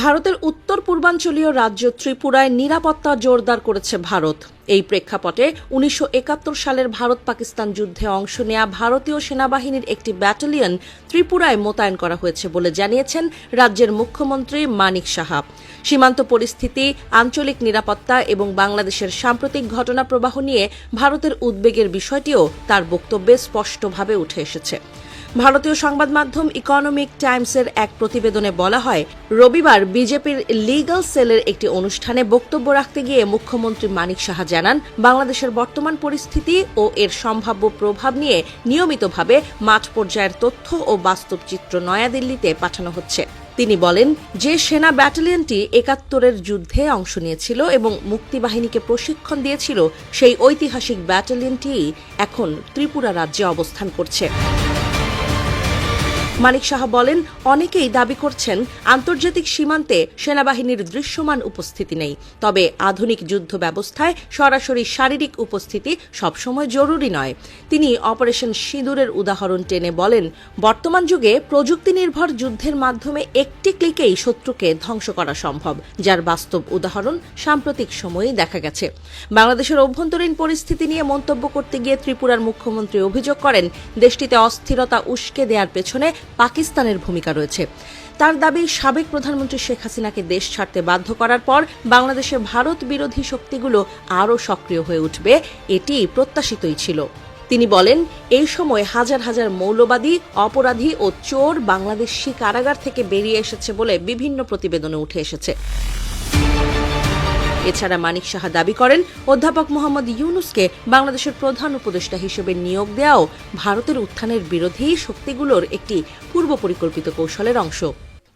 ভারতের উত্তর পূর্বাঞ্চলীয় রাজ্য ত্রিপুরায় নিরাপত্তা জোরদার করেছে ভারত। এই প্রেক্ষাপটে উনিশশো একাত্তর সালের ভারত পাকিস্তান যুদ্ধে অংশ নেয়া ভারতীয় সেনাবাহিনীর একটি ব্যাটালিয়ন ত্রিপুরায় মোতায়েন করা হয়েছে বলে জানিয়েছেন রাজ্যের মুখ্যমন্ত্রী মানিক সাহা। সীমান্ত পরিস্থিতি, আঞ্চলিক নিরাপত্তা এবং বাংলাদেশের সাম্প্রতিক ঘটনা প্রবাহ নিয়ে ভারতের উদ্বেগের বিষয়টিও তার বক্তব্যে স্পষ্টভাবে উঠে এসেছে। ভারতীয় সংবাদ মাধ্যম ইকোনমিক টাইমসের এক প্রতিবেদনে বলা হয়, রবিবার বিজেপির লিগ্যাল সেলের একটি অনুষ্ঠানে বক্তব্য রাখতে গিয়ে মুখ্যমন্ত্রী মানিক সাহা জানান, বাংলাদেশের বর্তমান পরিস্থিতি ও এর সম্ভাব্য প্রভাব নিয়ে নিয়মিতভাবে মাঠ পর্যায়ের তথ্য ও বাস্তব চিত্র নয়াদিল্লিতে পাঠানো হচ্ছে। তিনি বলেন, যে সেনা ব্যাটালিয়নটি একাত্তরের যুদ্ধে অংশ নিয়েছিল এবং মুক্তিবাহিনীকে প্রশিক্ষণ দিয়েছিল, সেই ঐতিহাসিক ব্যাটালিয়নটি এখন ত্রিপুরা রাজ্যে অবস্থান করছে। মানিক সাহা বলেন, অনেকেই দাবি করছেন আন্তর্জাতিক সীমান্তে সেনাবাহিনীর দৃশ্যমান উপস্থিতি নেই। তবে আধুনিক যুদ্ধ ব্যবস্থায় সরাসরি শারীরিক উপস্থিতি সবসময় জরুরি নয়। তিনি অপারেশন সিঁদুরের উদাহরণ টেনে বলেন, বর্তমান যুগে প্রযুক্তি নির্ভর যুদ্ধের মাধ্যমে একটি ক্লিকেই শত্রুকে ধ্বংস করা সম্ভব, যার বাস্তব উদাহরণ সাম্প্রতিক সময়েই দেখা গেছে। বাংলাদেশের অভ্যন্তরীণ পরিস্থিতি নিয়ে মন্তব্য করতে গিয়ে ত্রিপুরার মুখ্যমন্ত্রী অভিযোগ করেন, দেশটিতে অস্থিরতা উস্কে দেওয়ার পেছনে পাকিস্তানের ভূমিকা রয়েছে। তার দাবি, সাবেক প্রধানমন্ত্রী শেখ হাসিনাকে দেশ ছাড়তে বাধ্য করার পর বাংলাদেশে ভারত বিরোধী শক্তিগুলো আরও সক্রিয় হয়ে উঠবে, এটি প্রত্যাশিতই ছিল। তিনি বলেন, এই সময় হাজার হাজার মৌলবাদী, অপরাধী ও চোর বাংলাদেশি কারাগার থেকে বেরিয়ে এসেছে বলে বিভিন্ন প্রতিবেদনে উঠে এসেছে। এছাড়া মানিক সাহা দাবি করেন, অধ্যাপক মোহাম্মদ ইউনুসকে বাংলাদেশের প্রধান উপদেষ্টা হিসেবে নিয়োগ দেওয়াও ভারতের উত্থানের বিরোধী শক্তিগুলোর একটি পূর্ব পরিকল্পিত কৌশলের অংশ।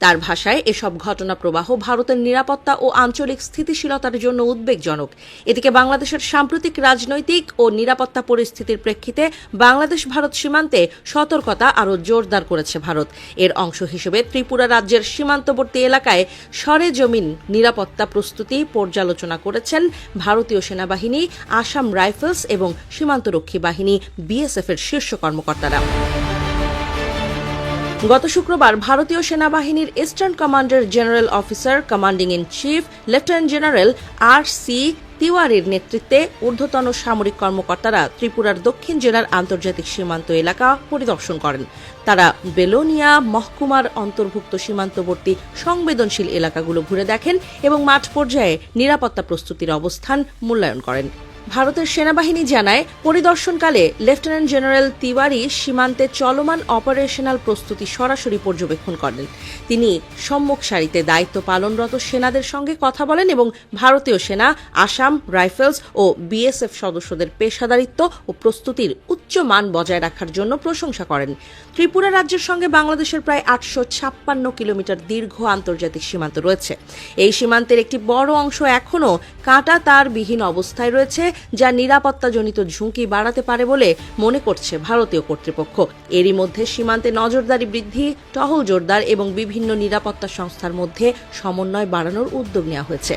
তার ভাষায় এসব ঘটনা প্রবাহ ভারতের নিরাপত্তা ও আঞ্চলিক স্থিতিশীলতার জন্য উদ্বেগজনক। এদিকে বাংলাদেশের সাম্প্রতিক রাজনৈতিক ও নিরাপত্তা পরিস্থিতির প্রেক্ষিতে বাংলাদেশ ভারত সীমান্তে সতর্কতা আরও জোরদার করেছে ভারত। এর অংশ হিসেবে ত্রিপুরা রাজ্যের সীমান্তবর্তী এলাকায় সরেজমিন নিরাপত্তা প্রস্তুতি পর্যালোচনা করেছেন ভারতীয় সেনাবাহিনী, আসাম রাইফেলস এবং সীমান্তরক্ষী বাহিনী বিএসএফ এর শীর্ষ কর্মকর্তারা। গত শুক্রবার ভারতীয় সেনাবাহিনীর eastern commander general officer commanding in chief lieutenant general R C তিওয়ারির নেতৃত্বে ঊর্ধ্বতন সামরিক কর্মকর্তারা ত্রিপুরার দক্ষিণ জেলার আন্তর্জাতিক সীমান্ত এলাকা পরিদর্শন করেন। তারা বেলোনিয়া মহকুমার অন্তর্ভুক্ত সীমান্তবর্তী সংবেদনশীল এলাকাগুলো ঘুরে দেখেন এবং মাঠ পর্যায়ে নিরাপত্তা প্রস্তুতির অবস্থান মূল্যায়ন করেন। ভারতের সেনাবাহিনী জানায়, পরিদর্শনকালে লেফটেন্যান্ট জেনারেল তিওয়ারি সীমান্তে চলমান অপারেশনাল প্রস্তুতি সরাসরি পর্যবেক্ষণ করেন। তিনি সম্মুখ সারিতে দায়িত্ব পালনরত সেনাদের সঙ্গে কথা বলেন এবং ভারতীয় সেনা, আসাম রাইফেলস ও বিএসএফ সদস্যদের পেশাদারিত্ব ও প্রস্তুতির উচ্চ মান বজায় রাখার জন্য প্রশংসা করেন। ত্রিপুরা রাজ্যের সঙ্গে বাংলাদেশের প্রায় আটশো ছাপ্পান্ন কিলোমিটার দীর্ঘ আন্তর্জাতিক সীমান্ত রয়েছে। এই সীমান্তের একটি বড় অংশ এখনও কাঁটা তার বিহীন অবস্থায় রয়েছে, যা নিরাপত্তাজনিত ঝুঁকি বাড়াতে পারে বলে মনে করছে ভারতীয় কর্তৃপক্ষ। এরই মধ্যে সীমান্তে নজরদারি বৃদ্ধি, টহল জোরদার এবং বিভিন্ন নিরাপত্তা সংস্থার মধ্যে সমন্বয় বাড়ানোর উদ্যোগ নেওয়া হয়েছে।